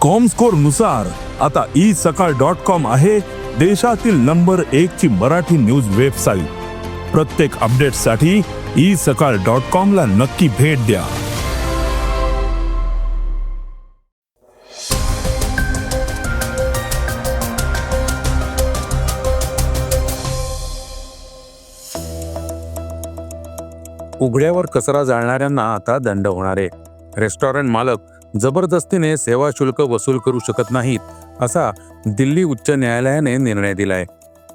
कॉमस्कोरनुसार आता ई सकाळ dot com आहे देशातील नंबर एक ची मराठी न्यूज वेबसाईट प्रत्येक अपडेटसाठी ई सकाळ डॉट कॉम ला नक्की भेट द्या. उघड्यावर कचरा जाळणाऱ्यांना आता दंड होणार आहे. रेस्टॉरंट मालक जबरदस्तीने सेवा शुल्क वसूल करू शकत नाहीत असा दिल्ली उच्च न्यायालयाने निर्णय दिलाय.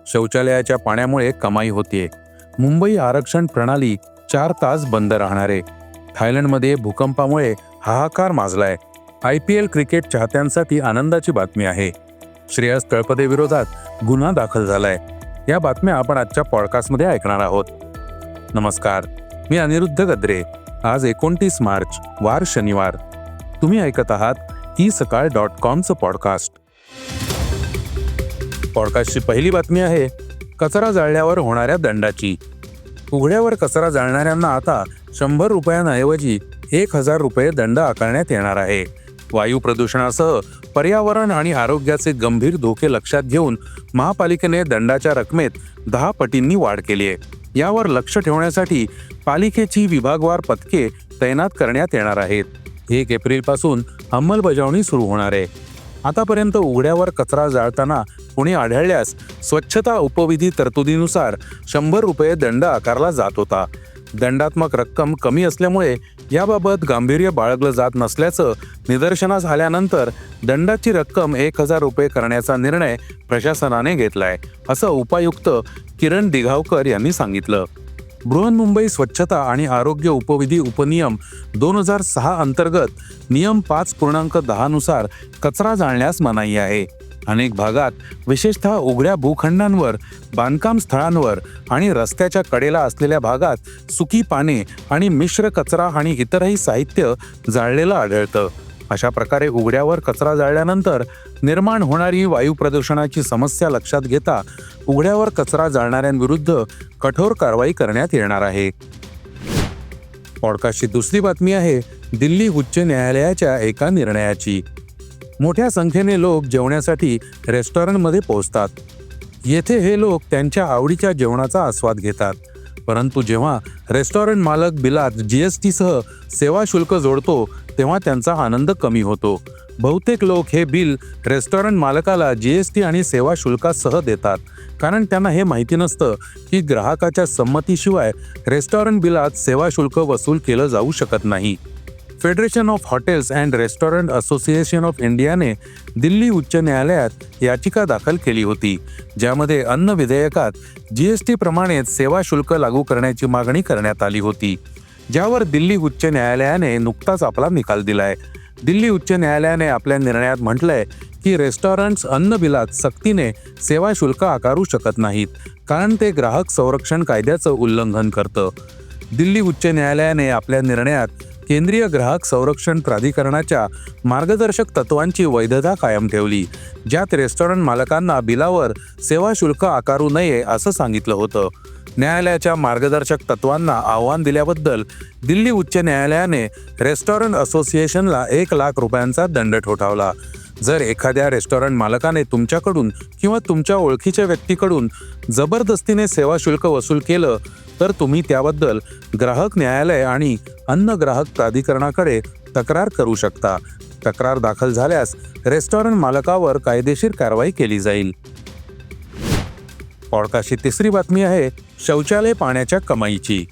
शौचालयाच्या पाण्यामुळे कमाई होतीये. मुंबई आरक्षण प्रणाली चार तास बंद राहणार. आहे थायलंडमध्ये भूकंपामुळे हाहाकार माजलाय. आय पी एल क्रिकेट चाहत्यांसाठी आनंदाची बातमी आहे. श्रेयस तळपदे विरोधात गुन्हा दाखल झालाय. या बातम्या आपण आजच्या पॉडकास्टमध्ये ऐकणार आहोत. नमस्कार मी अनिरुद्ध गद्रे. आज एकोणतीस मार्च वार शनिवार. तुम्ही ऐकत आहात ई सकाळ डॉट कॉमचं पॉडकास्ट. पॉडकास्टची पहिली बातमी आहे कचरा जाळल्यावर होणाऱ्या दंडाची. उघड्यावर कचरा जाळणाऱ्यांना आता शंभर रुपयांऐवजी एक हजार रुपये दंड आकारण्यात येणार आहे. वायू प्रदूषणासह पर्यावरण आणि आरोग्याचे गंभीर धोके लक्षात घेऊन महापालिकेने दंडाच्या रकमेत दहा पटींनी वाढ केली आहे. यावर लक्ष ठेवण्यासाठी पालिकेची विभागवार पथके तैनात करण्यात येणार आहेत. एक एप्रिलपासून अंमलबजावणी सुरू होणार आहे. आतापर्यंत उघड्यावर कचरा जाळताना कुणी आढळल्यास स्वच्छता उपविधी तरतुदीनुसार शंभर रुपये दंड आकारला जात होता. दंडात्मक रक्कम कमी असल्यामुळे याबाबत गांभीर्य बाळगलं जात नसल्याचं निदर्शनास आल्यानंतर दंडाची रक्कम एक हजार रुपये करण्याचा निर्णय प्रशासनाने घेतलाय असं उपायुक्त किरण दिघावकर यांनी सांगितलं. बृहन्मुंबई स्वच्छता आणि आरोग्य उपविधी उपनियम दोन हजार सहा अंतर्गत नियम पाच पूर्णांक दहानुसार कचरा जाळण्यास मनाई आहे. अनेक भागात विशेषतः उघड्या भूखंडांवर बांधकाम स्थळांवर आणि रस्त्याच्या कडेला असलेल्या भागात सुकी पाने आणि मिश्र कचरा आणि इतरही साहित्य जाळलेलं आढळतं. अशा प्रकारे उघड्यावर कचरा जाळल्यानंतर निर्माण होणारी वायू प्रदूषणाची समस्या लक्षात घेता उघड्यावर कचरा जाळणाऱ्यांविरुद्ध कठोर कारवाई करण्यात येणार आहे. पॉडकास्टची दुसरी बातमी आहे दिल्ली उच्च न्यायालयाच्या एका निर्णयाची. मोठ्या संख्येने लोक जेवण्यासाठी रेस्टॉरंटमध्ये पोहोचतात. येथे हे लोक त्यांच्या आवडीच्या जेवणाचा आस्वाद घेतात. परंतु जेव्हा रेस्टॉरंट मालक बिलात जीएसटीसह सेवा शुल्क जोडतो तेव्हा त्यांचा आनंद कमी होतो. बहुतेक लोक हे बिल रेस्टॉरंट मालकाला जीएसटी आणि सेवा शुल्कासह देतात. कारण त्यांना हे माहिती नसतं की ग्राहकाच्या संमतीशिवाय रेस्टॉरंट बिलात सेवा शुल्क वसूल केलं जाऊ शकत नाही. Federation of hotels and restaurant association of इंडियाने दिल्ली उच्च न्यायालयात याचिका दाखल केली होती ज्यामध्ये अन्न विधेयकात जीएसटी प्रमाणेच सेवा शुल्क लागू करण्याची मागणी करण्यात आली होती ज्यावर दिल्ली उच्च न्यायालयाने नुकताच आपला निकाल दिलाय. दिल्ली उच्च न्यायालयाने आपल्या निर्णयात म्हटलंय की रेस्टॉरंट्स अन्न बिलात सक्तीने सेवा शुल्क आकारू शकत नाहीत कारण ते ग्राहक संरक्षण कायद्याचं उल्लंघन करतं. दिल्ली उच्च न्यायालयाने आपल्या निर्णयात केंद्रीय ग्राहक संरक्षण प्राधिकरणाच्या मार्गदर्शक तत्वांची वैधता कायम ठेवली ज्यात रेस्टॉरंट मालकांना बिलावर सेवा शुल्क आकारू नये असं सांगितलं होतं. न्यायालयाच्या मार्गदर्शक तत्वांना आव्हान दिल्याबद्दल दिल्ली उच्च न्यायालयाने रेस्टॉरंट असोसिएशनला एक लाख रुपयांचा दंड ठोठावला. जर एखाद्या रेस्टॉरंट मालकाने तुमच्याकडून किंवा तुमच्या ओळखीच्या व्यक्तीकडून जबरदस्तीने सेवा शुल्क वसूल केलं तर तुम्ही त्याबद्दल ग्राहक न्यायालय आणि अन्न ग्राहक प्राधिकरणाकडे तक्रार करू शकता. तक्रार दाखल झाल्यास रेस्टॉरंट मालकावर कायदेशीर कारवाई केली जाईल. पॉडकास्टची तिसरी बातमी आहे शौचालय पाण्याच्या कमाईची.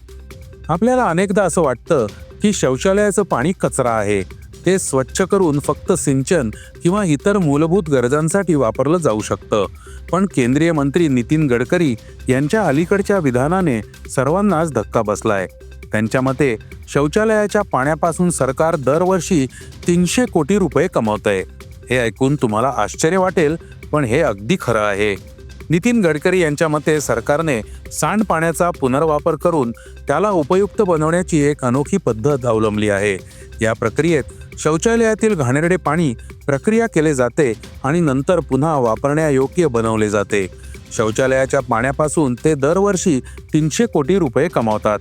आपल्याला अनेकदा असं वाटतं की शौचालयाचं पाणी कचरा आहे. ते स्वच्छ करून फक्त सिंचन किंवा इतर मूलभूत गरजांसाठी वापरलं जाऊ शकतं. पण केंद्रीय मंत्री नितीन गडकरी यांच्या अलीकडच्या विधानाने सर्वांनाच धक्का बसलाय. त्यांच्या मते शौचालयाच्या पाण्यापासून सरकार दरवर्षी तीनशे कोटी रुपये कमवतंय. हे ऐकून तुम्हाला आश्चर्य वाटेल पण हे अगदी खरं आहे. नितीन गडकरी यांच्या मते सरकारने सांडपाण्याचा पुनर्वापर करून त्याला उपयुक्त बनवण्याची एक अनोखी पद्धत अवलंबली आहे. या प्रक्रियेत शौचालयातील घाणेरडे पाणी प्रक्रिया केले जाते आणि नंतर पुन्हा वापरण्यायोग्य बनवले जाते. शौचालयाच्या पाण्यापासून ते दरवर्षी तीनशे कोटी रुपये कमावतात.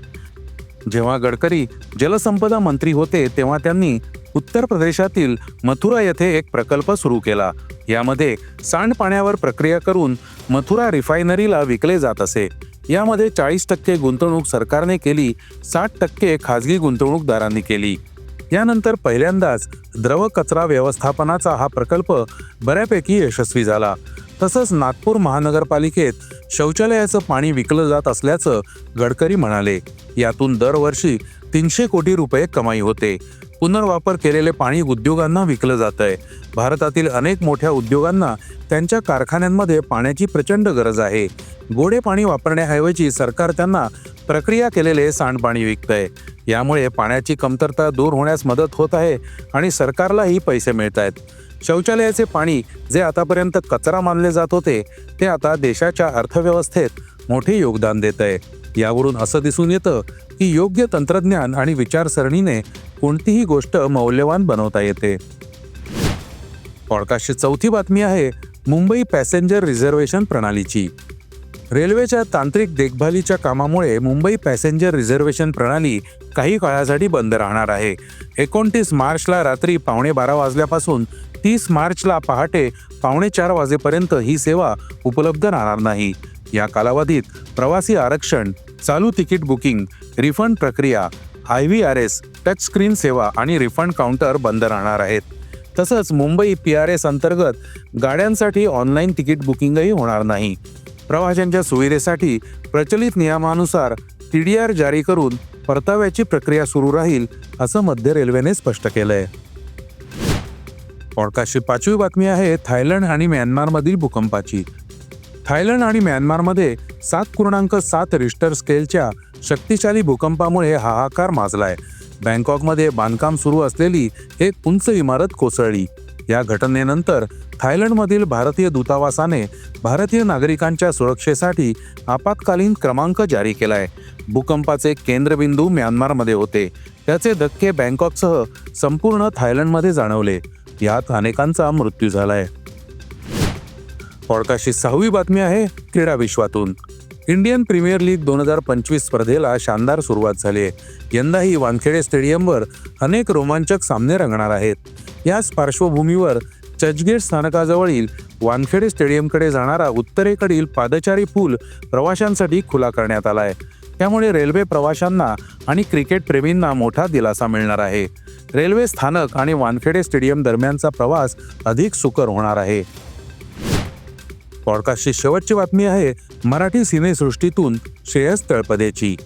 जेव्हा गडकरी जलसंपदा मंत्री होते तेव्हा त्यांनी उत्तर प्रदेशातील मथुरा येथे एक प्रकल्प सुरू केला. यामध्ये सांडपाण्यावर प्रक्रिया करून मथुरा रिफायनरीला विकले जात असे. यामध्ये चाळीस टक्के गुंतवणूक सरकारने केली साठ टक्के खाजगी गुंतवणूकदारांनी केली. यानंतर पहिल्यांदाच द्रव कचरा व्यवस्थापनाचा हा प्रकल्प बऱ्यापैकी यशस्वी झाला. तसंच नागपूर महानगरपालिकेत शौचालयाचं पाणी विकलं जात असल्याचं गडकरी म्हणाले. यातून दरवर्षी तीनशे कोटी रुपये कमाई होते. पुनर्वापर केलेले पाणी उद्योगांना विकलं जात आहे भारतातील अनेक मोठ्या उद्योगांना त्यांच्या कारखान्यांमध्ये पाण्याची प्रचंड गरज आहे. गोडे पाणी वापरण्याऐवजी सरकार त्यांना प्रक्रिया केलेले सांडपाणी विकतंय. यामुळे पाण्याची कमतरता दूर होण्यास मदत होत आहे आणि सरकारलाही पैसे मिळत आहेत शौचालयाचे पाणी जे आतापर्यंत कचरा मानले जात होते ते आता देशाच्या अर्थव्यवस्थेत मोठे योगदान देत आहे यावरून असं दिसून येतं की योग्य तंत्रज्ञान आणि विचारसरणीने कोणतीही गोष्ट मौल्यवान बनवता येते. पॉडकास्टची चौथी बातमी आहे मुंबई पॅसेंजर रिझर्वेशन प्रणालीची. रेल्वेच्या तांत्रिक देखभालीच्या कामामुळे मुंबई पॅसेंजर रिझर्वेशन प्रणाली काही काळासाठी बंद राहणार आहे. एकोणतीस मार्चला रात्री पावणे बारा वाजल्यापासून तीस मार्चला पहाटे पावणे चार वाजेपर्यंत ही सेवा उपलब्ध राहणार नाही. या कालावधीत प्रवासी आरक्षण चालू तिकीट बुकिंग रिफंड प्रक्रिया I V R S touch screen सेवा आणि रिफंड काउंटर बंद राहणार आहेत. तसंच मुंबई पी आर एस अंतर्गत गाड्यांसाठी ऑनलाईन तिकीट बुकिंगही होणार नाही. प्रवाशांच्या सुविधेसाठी प्रचलित नियमानुसार टी डी आर जारी करून परताव्याची प्रक्रिया सुरू राहील असं मध्य रेल्वेने स्पष्ट केलंय. पॉडकास्टची पाचवी बातमी आहे थायलंड आणि म्यानमारमधील भूकंपाची. थायलंड आणि म्यानमारमध्ये सात पूर्णांक सात रिस्टर स्केलच्या शक्तिशाली भूकंपामुळे हाहाकार माजलाय. बँकॉकमध्ये बांधकाम सुरू असलेली एक उंच इमारत कोसळली. या घटनेनंतर थायलंडमधील भारतीय दूतावासाने भारतीय नागरिकांच्या सुरक्षेसाठी आपत्कालीन क्रमांक जारी केलाय. भूकंपाचे केंद्रबिंदू म्यानमारमध्ये होते. त्याचे धक्के बँकॉकसह संपूर्ण थायलंडमध्ये जाणवले. यात अनेकांचा मृत्यू झालाय. पॉडकास्टची सहावी बातमी आहे क्रीडा विश्वातून. इंडियन प्रीमियर लीग दोन हजार पंचवीस स्पर्धेला शानदार सुरुवात झाली आहे. यंदाही वानखेडे स्टेडियमवर अनेक रोमांचक सामने रंगणार आहेत. याच पार्श्वभूमीवर चर्चगेट स्थानकाजवळील वानखेडे स्टेडियमकडे जाणारा उत्तरेकडील पादचारी पूल प्रवाशांसाठी खुला करण्यात आला आहे त्यामुळे रेल्वे प्रवाशांना आणि क्रिकेट प्रेमींना मोठा दिलासा मिळणार आहे. रेल्वे स्थानक आणि वानखेडे स्टेडियम दरम्यानचा प्रवास अधिक सुकर होणार आहे. पॉडकास्टची शेवटची बातमी आहे मराठी सिनेसृष्टीतून श्रेयस तळपदेची.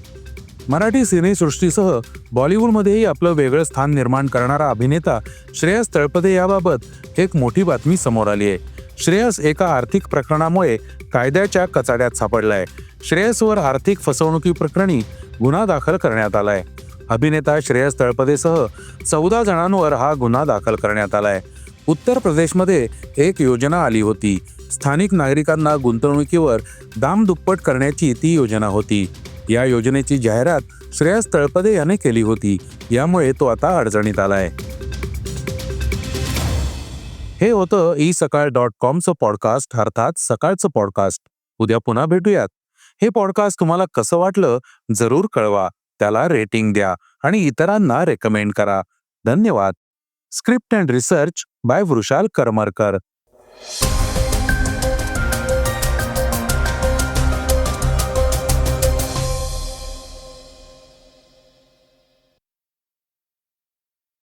मराठी सिनेसृष्टीसह बॉलिवूडमध्येही आपलं वेगळं स्थान निर्माण करणारा अभिनेता श्रेयस तळपदे याबाबत एक मोठी बातमी समोर आली आहे. श्रेयस एका आर्थिक प्रकरणामुळे कायद्याच्या कचाड्यात सापडलाय. श्रेयसवर आर्थिक फसवणुकी प्रकरणी गुन्हा दाखल करण्यात आलाय. अभिनेता श्रेयस तळपदेसह चौदा जणांवर हा गुन्हा दाखल करण्यात आलाय. उत्तर प्रदेशमध्ये एक योजना आली होती. स्थानिक नागरिकांना गुंतवणुकीवर दाम दुप्पट करण्याची ती योजना होती. या योजनेची जाहिरात श्रेयस तळपदे याने केली होती. यामुळे तो आता अडचणीत आलाय. हे होतं ई सकाळ डॉट कॉमचं पॉडकास्ट अर्थात सकाळचं पॉडकास्ट. उद्या पुन्हा भेटूयात. हे पॉडकास्ट तुम्हाला कसं वाटलं जरूर कळवा. त्याला रेटिंग द्या आणि इतरांना रेकमेंड करा. धन्यवाद. Script and research by Vrushal Karmarkar.